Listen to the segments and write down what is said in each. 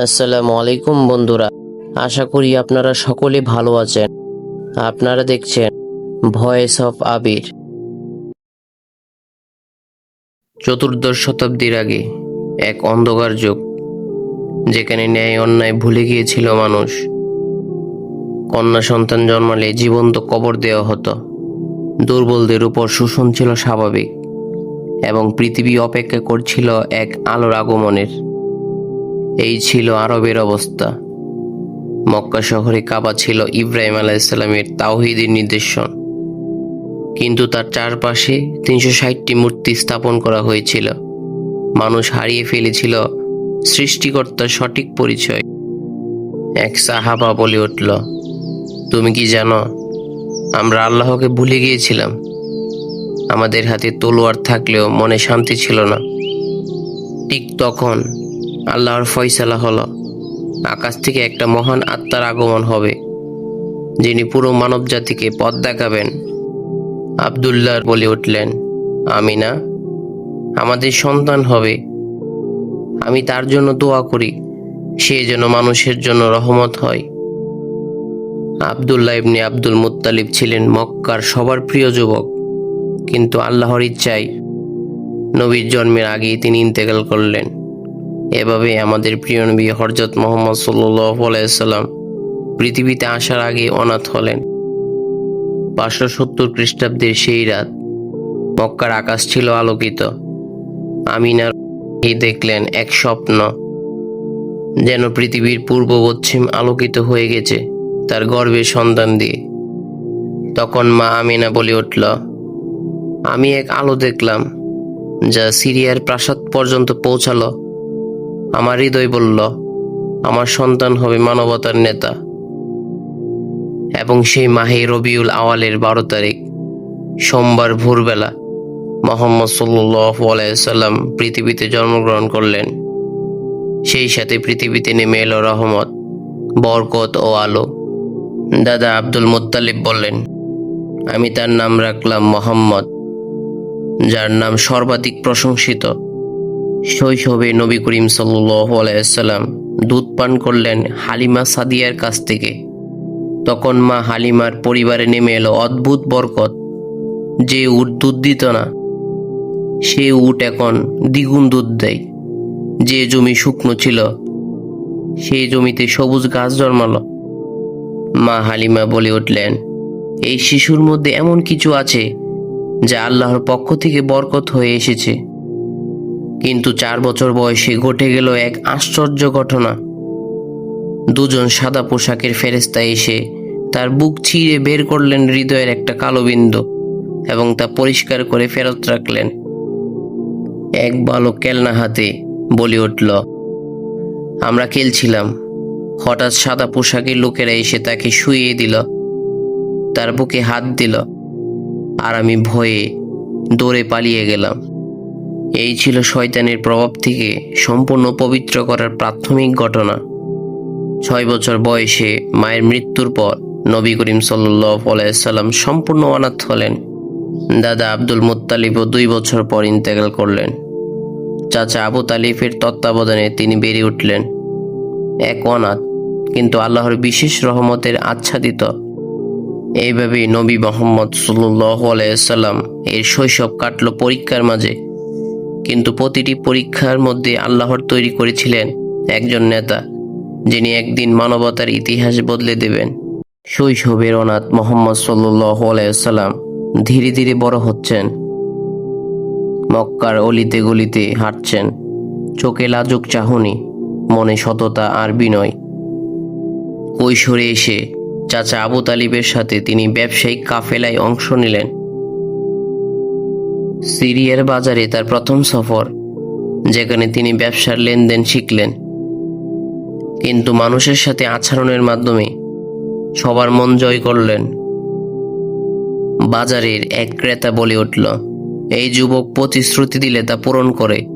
আসসালামু আলাইকুম বন্ধুরা। আশা করি আপনারা সকলে ভালো আছেন। আপনারা দেখছেন ভয়েস অফ আবির চতুর্দশ শতাব্দীর আগে এক অন্ধকার যুগ, যেখানে ন্যায় অন্যায় ভুলে গিয়েছিল মানুষ। কন্যা সন্তান জন্মালে জীবন্ত কবর দেওয়া হতো। দুর্বলদের উপর শোষণ ছিল স্বাভাবিক এবং পৃথিবী অপেক্ষা করছিল এক আলোর আগমনের। এই ছিল আরবের অবস্থা। মক্কা শহরে কাবা ছিল ইব্রাহিম আলাইসাল্লামের তাওহিদের নির্দেশন কিন্তু তার চারপাশে তিনশো ষাটটি মূর্তি স্থাপন করা হয়েছিল। মানুষ হারিয়ে ফেলেছিল সৃষ্টিকর্তার সঠিক পরিচয়। এক সাহাবা বলে উঠল, তুমি কি জানো, আমরা আল্লাহকে ভুলে গিয়েছিলাম। আমাদের হাতে তলোয়ার থাকলেও মনে শান্তি ছিল না। ঠিক তখন আল্লাহর ফয়সালা হলো, আকাশ থেকে একটা মহান আত্মার আগমন হবে, যিনি পুরো মানব জাতিকে পথ দেখাবেন। আবদুল্লাহ বলে উঠলেন আমি না আমাদের সন্তান হবে। আমি তার জন্য দোয়া করি, সে যেন মানুষের জন্য রহমত হয়। আবদুল্লাহ ইবনে আব্দুল মুত্তালিব ছিলেন মক্কার সবার প্রিয় যুবক, কিন্তু আল্লাহর ইচ্ছায় নবীর জন্মের আগেই তিনি ইন্তেকাল করলেন। এভাবে আমাদের প্রিয় নবী হরজত মোহাম্মদ সাল্লাম পৃথিবীতে আসার আগে অনাথ হলেন। পাঁচশো সত্তর খ্রিস্টাব্দের সেই রাত মক্কার আকাশ ছিল আলোকিত। আমিনার দেখলেন এক স্বপ্ন, যেন পৃথিবীর পূর্ব পশ্চিম আলোকিত হয়ে গেছে তার গর্ভের সন্তান দিয়ে। তখন মা আমিনা বলে উঠল, আমি এক আলো দেখলাম, যা সিরিয়ার প্রাসাদ পর্যন্ত পৌঁছালো। আমার হৃদয় বলল, আমার সন্তান হবে মানবতার নেতা এবং সেই মাহে রবিউল আওয়ালের বারো তারিখ, সোমবার ভোরবেলা মোহাম্মদ সাল্লাম পৃথিবীতে জন্মগ্রহণ করলেন। সেই সাথে পৃথিবীতে নেমে এলো রহমত, বরকত ও আলো। দাদা আব্দুল মোত্তালিব বললেন, আমি তার নাম রাখলাম মোহাম্মদ, যার নাম সর্বাধিক প্রশংসিত। শৈশবে নবী করিম সাল্লাম দুধ পান করলেন হালিমা সাদিয়ার কাছ থেকে। তখন মা হালিমার পরিবারে নেমে এলো অদ্ভুত বরকত। যে উট দুধ দিত না, সে উট এখন দ্বিগুণ দুধ দেয়। যে জমি শুকনো ছিল সেই জমিতে সবুজ গাছ জন্মালো। মা হালিমা বলে উঠলেন, এই শিশুর মধ্যে এমন কিছু আছে যা আল্লাহর পক্ষ থেকে বরকত হয়ে এসেছে। কিন্তু চার বছর বয়সে ঘটে গেল এক আশ্চর্য ঘটনা। দুজন সাদা পোশাকের ফেরেস্তা এসে তার বুক ছিঁড়ে বের করলেন হৃদয়ের একটা কালো বিন্দু এবং তা পরিষ্কার করে ফেরত রাখলেন। এক বালক কেলনা হাতে বলে উঠল, আমরা খেলছিলাম। হঠাৎ সাদা পোশাকের লোকেরা এসে তাকে শুইয়ে দিল, তার বুকে হাত দিল, আর আমি ভয়ে দৌড়ে পালিয়ে গেলাম। এই ছিল শয়তানের প্রভাব থেকে সম্পূর্ণ পবিত্র করার প্রাথমিক ঘটনা। ছয় বছর বয়সে মায়ের মৃত্যুর পর নবী করিম সাল্লাম সম্পূর্ণ অনাথ হলেন। দাদা আব্দুল মুত্তালিবও দুই বছর পর ইন্তেকাল করলেন। চাচা আবু তালিফের তত্ত্বাবধানে তিনি বেড়ে উঠলেন। এক অনাথ, কিন্তু আল্লাহর বিশেষ রহমতের আচ্ছাদিত। এইভাবেই নবী মোহাম্মদ সাল্লাম এর শৈশব কাটল পরীক্ষার মাঝে। কিন্তু প্রতিটি পরীক্ষার মধ্যে আল্লাহর তৈরি করেছিলেন একজন নেতা, যিনি একদিন মানবতার ইতিহাস বদলে দেবেন। শৈশবের অনাথ মোহাম্মদ সাল্লাম ধীরে ধীরে বড় হচ্ছেন। মক্কার অলিতে গলিতে হাঁটছেন। চোখে লাজুক চাহনি, মনে সততা আর বিনয়। কৈশোরে এসে চাচা আবু তালিবের সাথে তিনি ব্যবসায়িক কাফেলায় অংশ নিলেন। সিরিয়ার বাজারে তার প্রথম সফর, যেখানে তিনি ব্যবসার লেনদেন শিখলেন। কিন্তু মানুষের সাথে আচরণের মাধ্যমে সবার মন জয় করলেন। বাজারের এক ক্রেতা বলে উঠল, এই যুবক প্রতিশ্রুতি দিলে তা পূরণ করে।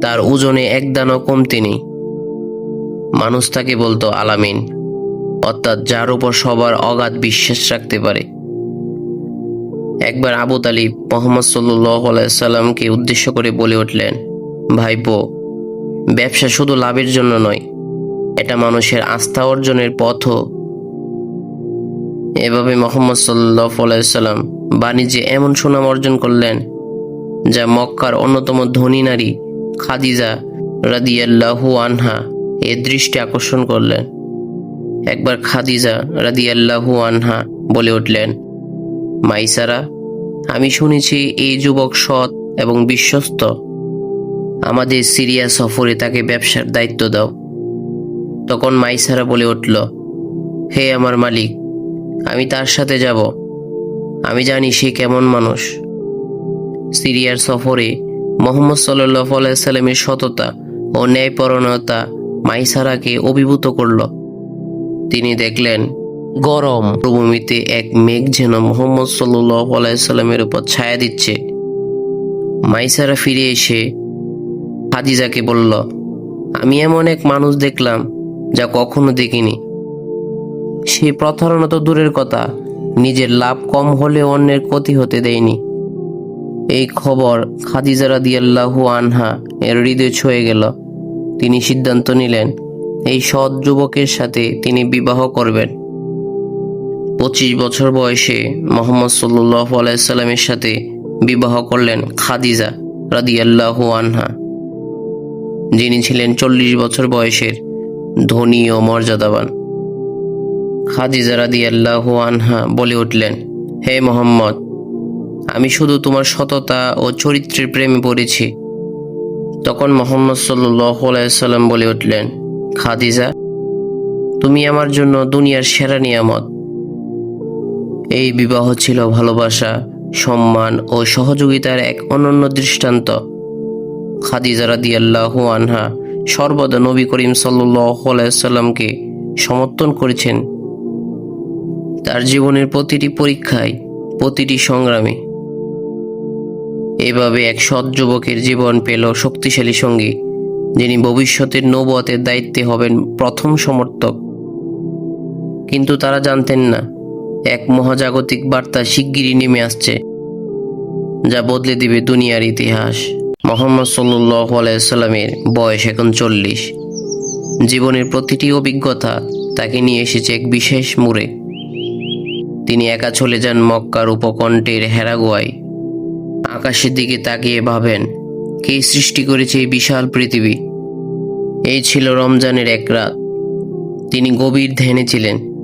তার ওজনে এক দানও কমতি নেই মানুষ তাকে বলতো, আলামিন। অর্থাৎ যার উপর সবার অগাধ বিশ্বাস রাখতে পারে। একবার আবু তালিব মোহাম্মদ সাল্লামকে উদ্দেশ্য করে বলে উঠলেন, ভাইপো, ব্যবসা শুধু লাভের জন্য নয়, এটা মানুষের আস্থা অর্জনের পথও। এভাবে মোহাম্মদ সাল্লাহ সাল্লাম বাণিজ্যে এমন সুনাম অর্জন করলেন, যা মক্কার অন্যতম ধনী নারী খাদিজা রাদিয়াল্লাহু আনহা এ দৃষ্টি আকর্ষণ করলেন। একবার খাদিজা রাদিয়াল্লাহু আনহা বলে উঠলেন মাইসারা, আমি শুনেছি এই যুবক সৎ এবং বিশ্বস্ত। আমাদের সিরিয়া সফরে তাকে ব্যবসার দায়িত্ব দাও। তখন মাইসারা বলে উঠল, হে আমার মালিক, আমি তার সাথে যাব। আমি জানি সে কেমন মানুষ। সিরিয়ার সফরে মোহাম্মদ সাল্লাহ সাল্লামের সততা ও ন্যায়পরণতা মাইসারাকে অভিভূত করল। তিনি দেখলেন গরম। মরুভূমিতে এক মেঘ যেন মোহাম্মদ সাল্লাহ সাল্লামের উপর ছায়া দিচ্ছে। মাইসারা ফিরে এসে হাদিজাকে বলল, আমি এমন এক মানুষ দেখলাম যা কখনো দেখিনি। সে প্রতারণা তো দূরের কথা, নিজের লাভ কম হলে অন্যের ক্ষতি হতে দেয়নি। এই খবর খাদিজা রাদিয়াল্লাহু আনহা এর হৃদয় ছুঁয়ে গেল। তিনি সিদ্ধান্ত নিলেন, এই সৎ যুবকের সাথে তিনি বিবাহ করবেন। পঁচিশ বছর বয়সে মোহাম্মদ সাল্লাহ আলাইসাল্লামের সাথে বিবাহ করলেন খাদিজা রাদিয়াল্লাহু আনহা। যিনি ছিলেন চল্লিশ বছর বয়সের ধনী ও মর্যাদাবান। খাদিজা রাদিয়াল্লাহু আনহা বলে উঠলেন, হে মোহাম্মদ, আমি শুধু তোমার সততা ও চরিত্রের প্রেমে পড়েছি। তখন মোহাম্মদ সাল্লাহ সাল্লাম বলে উঠলেন, খাদিজা, তুমি আমার জন্য দুনিয়ার সেরা নিয়ামত। এই বিবাহ ছিল ভালোবাসা, সম্মান ও সহযোগিতার এক অনন্য দৃষ্টান্ত। খাদিজা রাদিয়াল্লাহু আনহা সর্বদা নবী করিম সাল্লাহ সাল্লামকে সমর্থন করেছেন। তার জীবনের প্রতিটি পরীক্ষায়, প্রতিটি সংগ্রামে। এভাবে এক সৎ যুবকের জীবন পেল শক্তিশালী সঙ্গী, যিনি ভবিষ্যতের নৌবতের দায়িত্বে হবেন প্রথম সমর্থক। কিন্তু তারা জানতেন না এক মহাজাগতিক বার্তা শিগগিরই নেমে আসছে, যা বদলে দিবে দুনিয়ার ইতিহাস। মোহাম্মদ সাল্লাহ আলাইসাল্লামের বয়স এখন চল্লিশ। জীবনের প্রতিটি অভিজ্ঞতা তাকে নিয়ে এসেছে এক বিশেষ মোড়ে। তিনি একা চলে যান মক্কার উপকণ্ঠের হেরাগোয়ায়। আকাশের দিকে তাকিয়ে ভাবেন, কে সৃষ্টি করেছে এই বিশাল পৃথিবী? এই ছিল রমজানের এক রাত। তিনি গভীর ধ্যানে ছিলেন।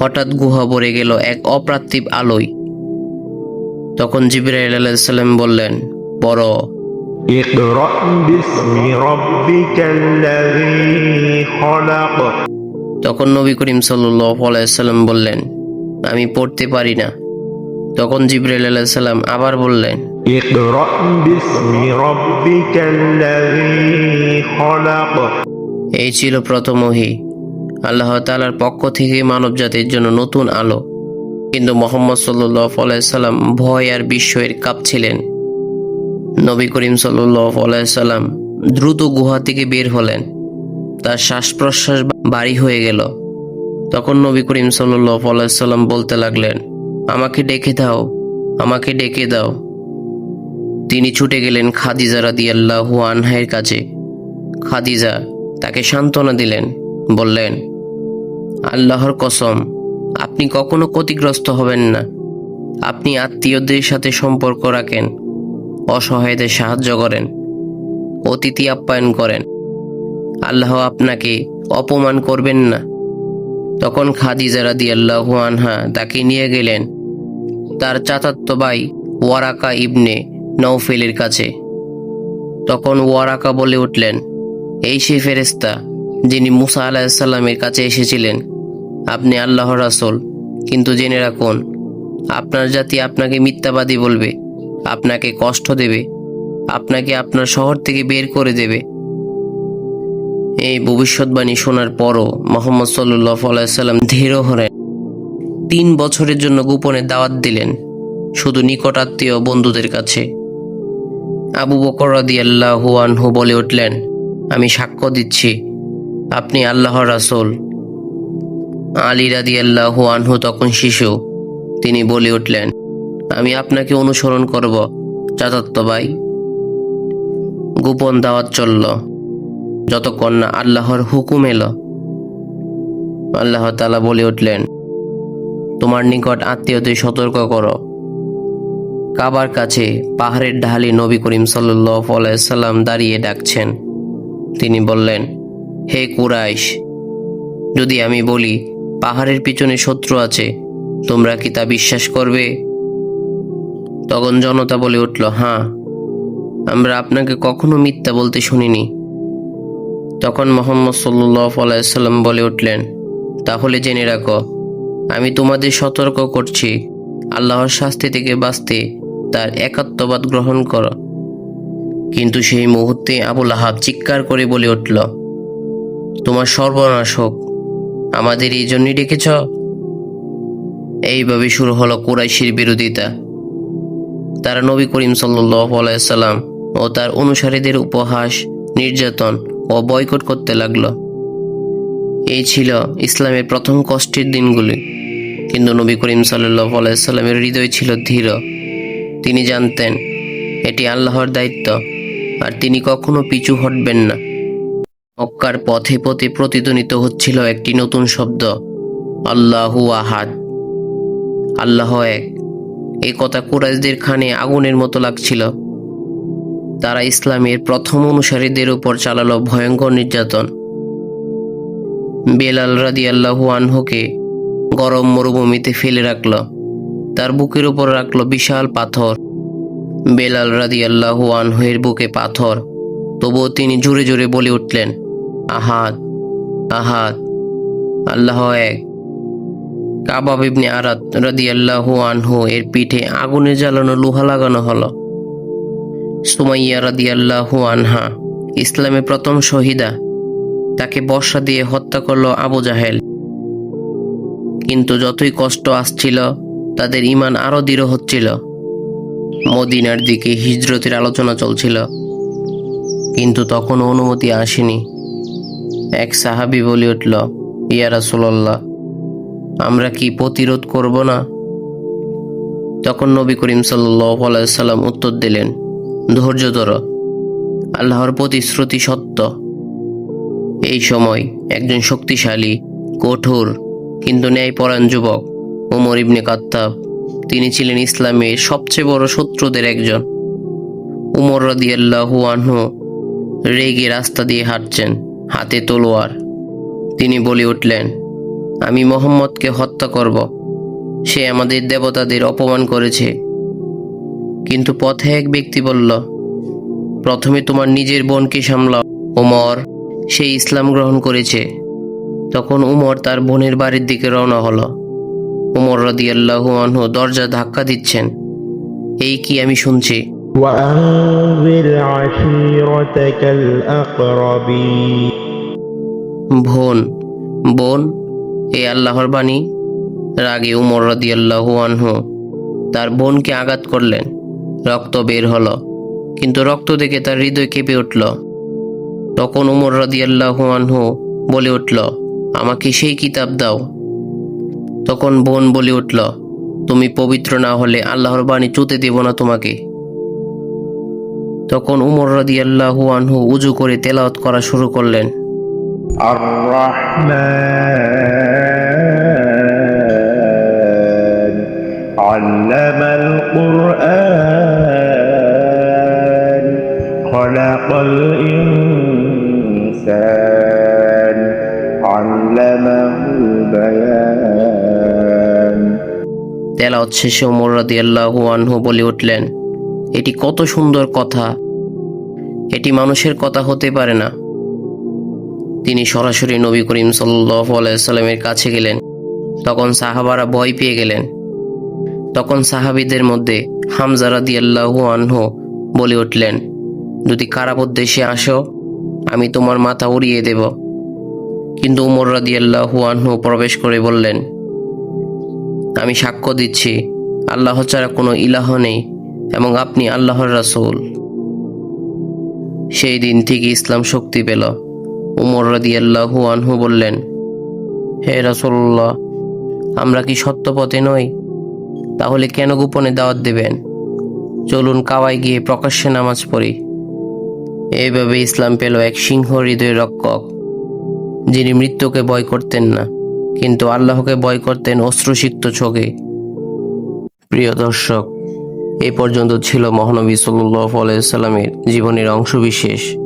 হঠাৎ গুহা ভরে গেল এক অপ্রাত্তিব আলোয়। তখন জিবরাইল আলাইসাল্লাম বললেন বড় তখন নবী করিম সাল্লাম বললেন, আমি পড়তে পারি না। তখন জিবরাইল আলাইসাল্লাম আবার বললেন, এই ছিল প্রথম ওহী। আল্লাহ তালার পক্ষ থেকে মানব জাতির জন্য নতুন আলো। কিন্তু মোহাম্মদ সাল্লাহ সাল্লাম ভয় আর বিস্ময়ের কাঁপছিলেন নবী করিম সাল্লাহ সাল্লাম দ্রুত গুহা থেকে বের হলেন। তার শ্বাস প্রশ্বাস বাড়ি হয়ে গেল। তখন নবী করিম সাল্লাহ বলতে লাগলেন, আমাকে ডেকে দাও, আমাকে ডেকে দাও। তিনি ছুটে গেলেন খাদিজা রাদিয়াল্লাহু আনহায়ের কাছে। খাদিজা তাকে সান্ত্বনা দিলেন, বললেন আল্লাহর কসম, আপনি কখনো ক্ষতিগ্রস্ত হবেন না। আপনি আত্মীয়দের সাথে সম্পর্ক রাখেন, অসহায়দের সাহায্য করেন, অতিথি আপ্যায়ন করেন। আল্লাহ আপনাকে অপমান করবেন না। তখন খাদিজা রাদিয়াল্লাহু আনহা তাকে নিয়ে গেলেন, তার চাচাতো ভাই ওয়ারাকা ইবনে নৌফেলের কাছে। তখন ওয়ারাকা বলে উঠলেন, এই সেই ফেরেস্তা যিনি মুসা আলাহিসাল্লামের কাছে এসেছিলেন আপনি আল্লাহর রাসূল, কিন্তু জেনে রাখুন, আপনার জাতি আপনাকে মিথ্যাবাদী বলবে, আপনাকে কষ্ট দেবে, আপনাকে আপনার শহর থেকে বের করে দেবে। এই ভবিষ্যৎবাণী শোনার পরও মোহাম্মদ সাল্লাহ আলাইসাল্লাম ধীর হলেন। তিন বছরের জন্য গোপনে দাওয়াত দিলেন, শুধু নিকট আত্মীয় বন্ধুদের কাছে। আবু বকর রাদিয়াল্লাহু আনহু বলে উঠলেন, আমি সাক্ষ্য দিচ্ছি, আপনি আল্লাহর রাসূল আলী রাদিয়াল্লাহু আনহু তখন শিশু। তিনি বলে উঠলেন, আমি আপনাকে অনুসরণ করব চাচাত্ত ভাই। গোপন দাওয়াত চলল। যতক্ষণ না আল্লাহর হুকুম এলো, আল্লাহ তালা বলে উঠলেন, তোমার নিকট আত্মীয়দের সতর্ক করো। কাবার কাছে পাহাড়ের ঢালে নবী করিম সাল্লাম দাঁড়িয়ে ডাকছেন। তিনি বললেন, হে কুরাইশ, যদি আমি বলি পাহাড়ের পিছনে শত্রু আছে। তোমরা কি তা বিশ্বাস করবে? তখন জনতা বলে উঠল হ্যাঁ আমরা আপনাকে কখনো মিথ্যা বলতে শুনিনি। তখন মোহাম্মদ আলাইসাল্লাম বলে উঠলেন, তাহলে জেনে রাখো, আমি তোমাদের সতর্ক করছি। আল্লাহর শাস্তি থেকে বাঁচতে তার একাত্মবাদ গ্রহণ করো। কিন্তু সেই মুহূর্তে আবুল আহাব চিৎকার করে বলে উঠল, তোমার সর্বনাশ হোক আমাদের এই জন্যই ডেকেছ? এইভাবে শুরু হলো কুরাইশির বিরোধিতা। তারা নবী করিম সাল্লাম ও তার অনুসারীদের উপহাস, নির্যাতন ও বয়কট করতে লাগল। এই ছিল ইসলামের প্রথম কষ্টের দিনগুলি। কিন্তু নবী করিম সাল্লাহ হৃদয় ছিল ধীর। তিনি জানতেন, এটি আল্লাহর দায়িত্ব, আর তিনি কখনো পিছু হটবেন না। মক্কার পথে পথে প্রতিধ্বনিত হচ্ছিল একটি নতুন শব্দ। আল্লাহু আহাদ। আল্লাহ এক। এই কথা কুরাইশদের খানে আগুনের মতো লাগছিল। তারা ইসলামের প্রথম অনুসারীদের উপর চালালো ভয়ঙ্কর নির্যাতন। বেলাল রাদি আল্লাহু আনহুকে গরম মরুভূমিতে ফেলে রাখল। তার বুকের উপর রাখল বিশাল পাথর। বেলাল রাদি আল্লাহু আনহুয়ের বুকে পাথর। তবুও তিনি জোরে জোরে বলে উঠলেন আহাদ আহাদ। আল্লাহ এক। কাবাব ইবনে আরাত রাদি আল্লাহু আনহু এর পিঠে আগুনে জ্বালানো লোহা লাগানো হলো। সুমাইয়া রাদি আল্লাহু আনহা, ইসলামে প্রথম শহীদা, তাকে বর্ষা দিয়ে হত্যা করল আবু জাহেল। কিন্তু যতই কষ্ট আসছিল, তাদের ইমান আরও দৃঢ় হচ্ছিল। মদিনার দিকে হিজরতের আলোচনা চলছিল। কিন্তু তখনও অনুমতি আসেনি। এক সাহাবি বলে উঠল, ইয়া রাসূলুল্লাহ, আমরা কি প্রতিরোধ করব না? তখন নবী করিম সাল্লাম উত্তর দিলেন, ধৈর্য ধর, আল্লাহর প্রতিশ্রুতি সত্য। এই সময় একজন শক্তিশালী, কঠোর, কিন্তু ন্যায়পরায়ণ যুবক, ওমর ইবনে কাত্তাব, তিনি ছিলেন ইসলামের সবচেয়ে বড় শত্রুদের একজন। উমর রাদিয়াল্লাহু আনহু রেগে রাস্তা দিয়ে হাঁটছেন। হাতে তলোয়ার তিনি বলে উঠলেন আমি মোহাম্মদকে হত্যা করব সে আমাদের দেবতাদের অপমান করেছে কিন্তু পথে এক ব্যক্তি বলল প্রথমে তোমার নিজের বোনকে সামলাও ওমর সে ইসলাম গ্রহণ করেছে তখন উমর তার বোনের বাড়ির দিকে রওনা হলো উমর রাদিয়াল্লাহু আনহু দরজা ধাক্কা দিচ্ছেন এই কি আমি শুনছি وأنذر عشيرتك الأقربين বোন বোন, এ আল্লাহর বাণী, রাগে উমর রাদিয়াল্লাহু আনহু। তার বোনকে আঘাত করলেন, রক্ত বের হলো, কিন্তু রক্ত দেখে তার হৃদয় কেঁপে উঠল। তখন উমর রাদিয়াল্লাহু আনহু বলে উঠল, আমাকে সেই কিতাব দাও। তখন বোন বলে উঠল, তুমি পবিত্র না হলে আল্লাহর বাণী চুতে দেব না তোমাকে। তখন উমর রাদিয়াল্লাহু আনহু উজু করে তেলাওত করা শুরু করলেন। الرحمن علم القرآن خلق الإنسان علمه البيان তেলাওয়াত শেষে উমর রাদিয়াল্লাহু আনহু বলে উঠলেন এটি কত সুন্দর কথা এটি মানুষের কথা হতে পারে না তিনি সরাসরি নবী করিম সাল্লামের কাছে গেলেন। তখন সাহাবারা ভয় পেয়ে গেলেন। তখন সাহাবিদের মধ্যে হামজা রাদিয়াল্লাহু আনহু বলে উঠলেন, যদি কারাব উদ্দেশ্যে আসো, আমি তোমার মাথা উড়িয়ে দেব। কিন্তু উমর রাদিয়াল্লাহু আনহু প্রবেশ করে বললেন, আমি সাক্ষ্য দিচ্ছি, আল্লাহ ছাড়া কোনো ইলাহ নেই এবং আপনি আল্লাহর রাসূল। সেই দিন থেকে ইসলাম শক্তি পেল। উমর রাদিয়াল্লাহু আনহু বললেন, হে রাসূলুল্লাহ, আমরা কি সত্য পথে নই? তাহলে কেন গোপনে দাওয়াত দেবেন? চলুন কাওয়ায় গিয়ে প্রকাশ্যে নামাজ পড়ি। এইভাবে ইসলাম পেল এক সিংহ হৃদয় রক্ষক, যিনি মৃত্যুকে ভয় করতেন না, কিন্তু আল্লাহকে ভয় করতেন অশ্রুসিক্ত চোখে। প্রিয় দর্শক, এ পর্যন্ত ছিল মহানবী সাল্লাহ আলাইসাল্লামের জীবনের অংশবিশেষ।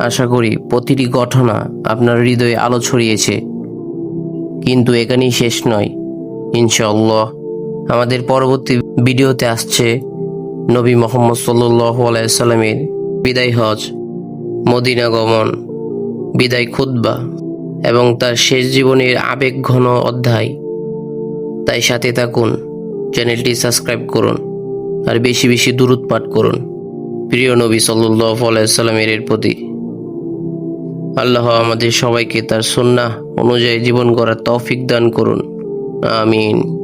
আশা করি প্রতিটি ঘটনা আপনার হৃদয়ে আলো ছড়িয়েছে। কিন্তু এখানেই শেষ নয়। ইনশাআল্লাহ আমাদের পরবর্তী ভিডিওতে আসছে নবী মোহাম্মদ আলাইসাল্লামের বিদায় হজ, মদিনা গমন, বিদায় খুদ্া এবং তার শেষ জীবনের আবেগ ঘন অধ্যায়। তাই সাথে থাকুন, চ্যানেলটি সাবস্ক্রাইব করুন আর বেশি বেশি দূরত পাঠ করুন। প্রিয় নবী সাল্লাহ আলাইসাল্লামের প্রতি আল্লাহ আমাদের সবাইকে তার সন্না অনুযায়ী জীবন করার তৌফিক দান করুন। আমিন।